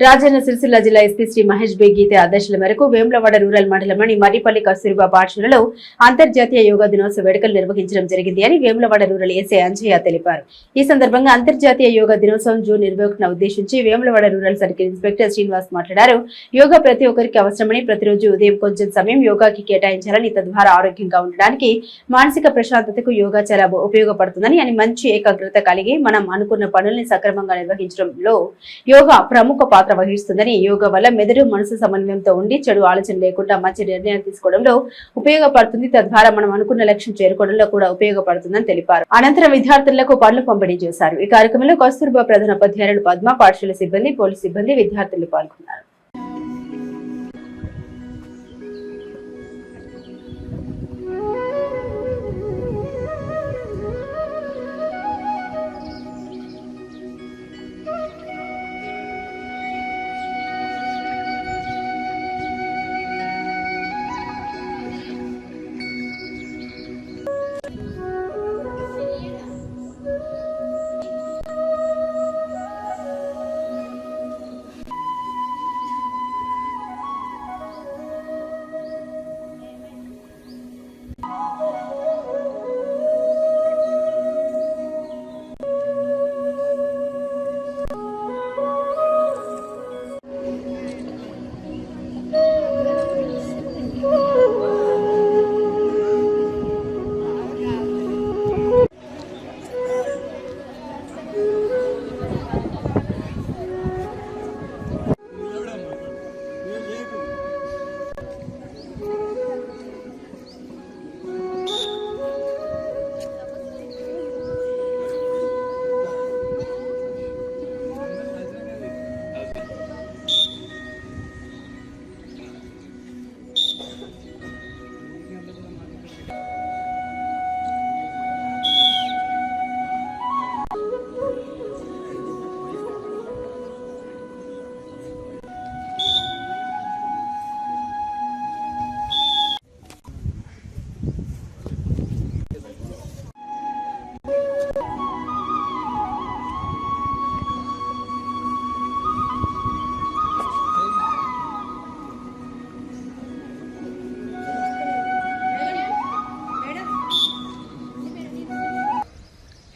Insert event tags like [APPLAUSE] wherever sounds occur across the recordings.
రాజన్న సిరిసిల్ల జిల్లా SP Shri Mahesh B Gite ఆదేశాల మేరకు వేములవాడ రూరల్ మండలంలోని మర్రిపల్లి కస్తూరిబా పాఠశాలలో అంతర్జాతీయ యోగా దినోత్సవ వేడుకలు నిర్వహించడం జరిగింది అని వేములవాడ రూరల్ ఏసీ అంజయ్య తెలిపారు. ఈ సందర్భంగా అంతర్జాతీయ యోగా దినోత్సవం జూన్ ఇరవై ఒకటిన ఉద్దేశించి Vemulawada rural circle inspector Srinivas మాట్లాడారు. యోగా ప్రతి ఒక్కరికి అవసరమని ప్రతిరోజు ఉదయం కొంచెం సమయం యోగాకి కేటాయించాలని తద్వారా ఆరోగ్యంగా ఉండడానికి మానసిక ప్రశాంతతకు యోగా చాలా ఉపయోగపడుతుందని అని మంచి ఏకాగ్రత కలిగి మనం అనుకున్న పనుల్ని సక్రమంగా నిర్వహించడంలో యోగా ప్రముఖ పాత్ర వహిస్తుందని యోగా వల్ల మెదడు మనసు సమన్వయంతో ఉండి చెడు ఆలోచన లేకుండా మంచి నిర్ణయాలు తీసుకోవడంలో ఉపయోగపడుతుంది. తద్వారా మనం అనుకున్న లక్ష్యం చేరుకోవడంలో కూడా ఉపయోగపడుతుందని తెలిపారు. అనంతరం విద్యార్థులకు పనులు పంపిణీ చేశారు. ఈ కార్యక్రమంలో కస్తూర్బా ప్రధాన ఉపాధ్యాయులు పద్మ పాఠశాల సిబ్బంది పోలీస్ సిబ్బంది విద్యార్థులు పాల్గొన్నారు.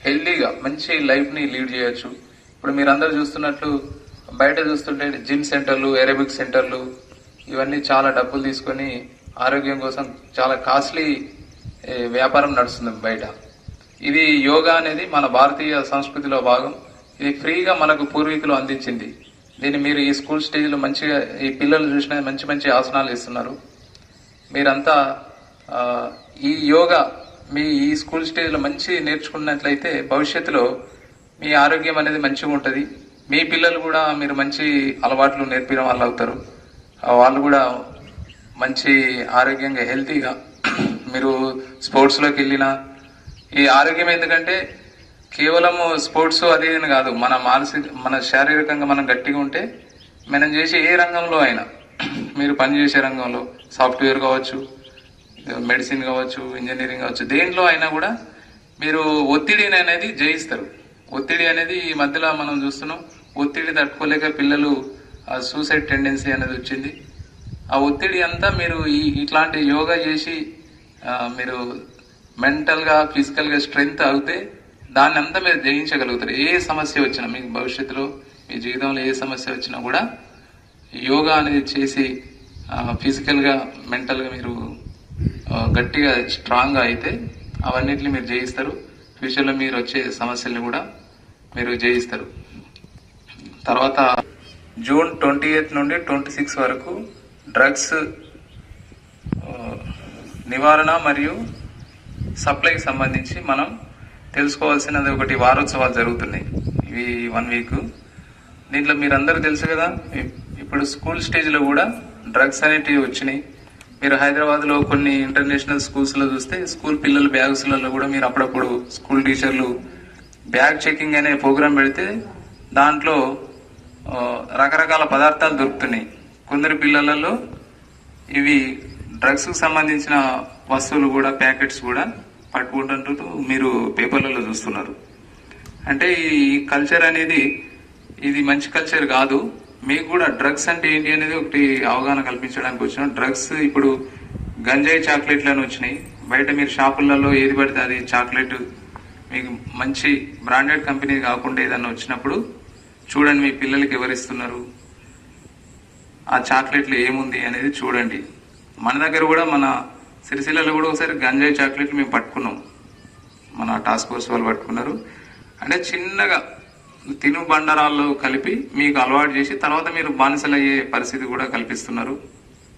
హెల్దీగా మంచి లైఫ్ని లీడ్ చేయొచ్చు. ఇప్పుడు మీరందరూ చూస్తున్నట్లు బయట చూస్తుంటే జిమ్ సెంటర్లు ఏరోబిక్ సెంటర్లు ఇవన్నీ చాలా డబ్బులు తీసుకొని ఆరోగ్యం కోసం చాలా కాస్ట్లీ వ్యాపారం నడుస్తుంది బయట. ఇది యోగా అనేది మన భారతీయ సంస్కృతిలో భాగం. ఇది ఫ్రీగా మనకు పూర్వీకులు అందించింది. దీన్ని మీరు ఈ స్కూల్ స్టేజ్లో మంచిగా ఈ పిల్లలు చూసిన మంచి మంచి ఆసనాలు ఇస్తున్నారు. మీరంతా ఈ యోగా మీ ఈ స్కూల్ స్టేజ్లో మంచి నేర్చుకున్నట్లయితే భవిష్యత్తులో మీ ఆరోగ్యం అనేది మంచిగా ఉంటుంది. మీ పిల్లలు కూడా మీరు మంచి అలవాట్లు నేర్పిన వాళ్ళు అవుతారు. వాళ్ళు కూడా మంచి ఆరోగ్యంగా హెల్తీగా [CLEARS THROAT] మీరు స్పోర్ట్స్లోకి వెళ్ళినా ఈ ఆరోగ్యం ఎందుకంటే కేవలం స్పోర్ట్స్ అది అని కాదు. మన మానసిక మన శారీరకంగా మనం గట్టిగా ఉంటే మనం చేసే ఏ రంగంలో అయినా [CLEARS THROAT] మీరు పనిచేసే రంగంలో సాఫ్ట్వేర్ కావచ్చు మెడిసిన్ కావచ్చు ఇంజనీరింగ్ కావచ్చు దేంట్లో అయినా కూడా మీరు ఒత్తిడిని అనేది జయిస్తారు. ఒత్తిడి అనేది ఈ మధ్యలో మనం చూస్తున్నాం ఒత్తిడి తట్టుకోలేక పిల్లలు సూసైడ్ టెండెన్సీ అనేది వచ్చింది. ఆ ఒత్తిడి అంతా మీరు ఈ ఇట్లాంటి యోగా చేసి మీరు మెంటల్గా ఫిజికల్గా స్ట్రెంగ్త్ అవుతే దాన్ని అంతా మీరు జయించగలుగుతారు. ఏ సమస్య వచ్చినా మీకు భవిష్యత్తులో మీ జీవితంలో ఏ సమస్య వచ్చినా కూడా యోగా అనేది చేసి ఫిజికల్గా మెంటల్గా మీరు గట్టిగా స్ట్రాంగ్గా అయితే అవన్నిటిని మీరు జయిస్తారు. ఫ్యూచర్లో మీరు వచ్చే సమస్యల్ని కూడా మీరు జయిస్తారు. తర్వాత జూన్ ట్వంటీ ఎయిత్ నుండి ట్వంటీ సిక్స్ వరకు డ్రగ్స్ నివారణ మరియు సప్లైకి సంబంధించి మనం తెలుసుకోవాల్సినది ఒకటి వారోత్సవాలు జరుగుతున్నాయి. ఇవి వన్ వీక్. దీంట్లో మీరందరూ తెలుసు కదా ఇప్పుడు స్కూల్ స్టేజ్లో కూడా డ్రగ్స్ అనేటివి వచ్చినాయి. మీరు హైదరాబాద్లో కొన్ని ఇంటర్నేషనల్ స్కూల్స్లో చూస్తే స్కూల్ పిల్లల బ్యాగ్స్లలో కూడా మీరు అప్పుడప్పుడు స్కూల్ టీచర్లు బ్యాగ్ చెకింగ్ అనే ప్రోగ్రాం పెడితే దాంట్లో రకరకాల పదార్థాలు దొరుకుతున్నాయి. కొందరు పిల్లలలో ఇవి డ్రగ్స్కు సంబంధించిన వస్తువులు కూడా ప్యాకెట్స్ కూడా పట్టుకుంటుంటూ మీరు పేపర్లలో చూస్తున్నారు. అంటే ఈ కల్చర్ అనేది ఇది మంచి కల్చర్ కాదు. మీకు కూడా డ్రగ్స్ అంటే ఏంటి అనేది ఒకటి అవగాహన కల్పించడానికి వచ్చినాం. డ్రగ్స్ ఇప్పుడు గంజాయి చాక్లెట్లు అని వచ్చినాయి. బయట మీరు షాపులలో ఏది పడితే అది చాక్లెట్ మీకు మంచి బ్రాండెడ్ కంపెనీ కాకుండా ఏదన్నా వచ్చినప్పుడు చూడండి మీ పిల్లలకి ఎవరిస్తున్నారు ఆ చాక్లెట్లు ఏముంది అనేది చూడండి. మన దగ్గర కూడా మన సిరిసిల్లలో కూడా ఒకసారి గంజాయి చాక్లెట్లు మేము పట్టుకున్నాం. మన టాస్క్ ఫోర్స్ వాళ్ళు పట్టుకున్నారు. అంటే చిన్నగా తిను బండరాళ్ళు కలిపి మీకు అలవాటు చేసి తర్వాత మీరు బానిసలయ్యే పరిస్థితి కూడా కల్పిస్తున్నారు.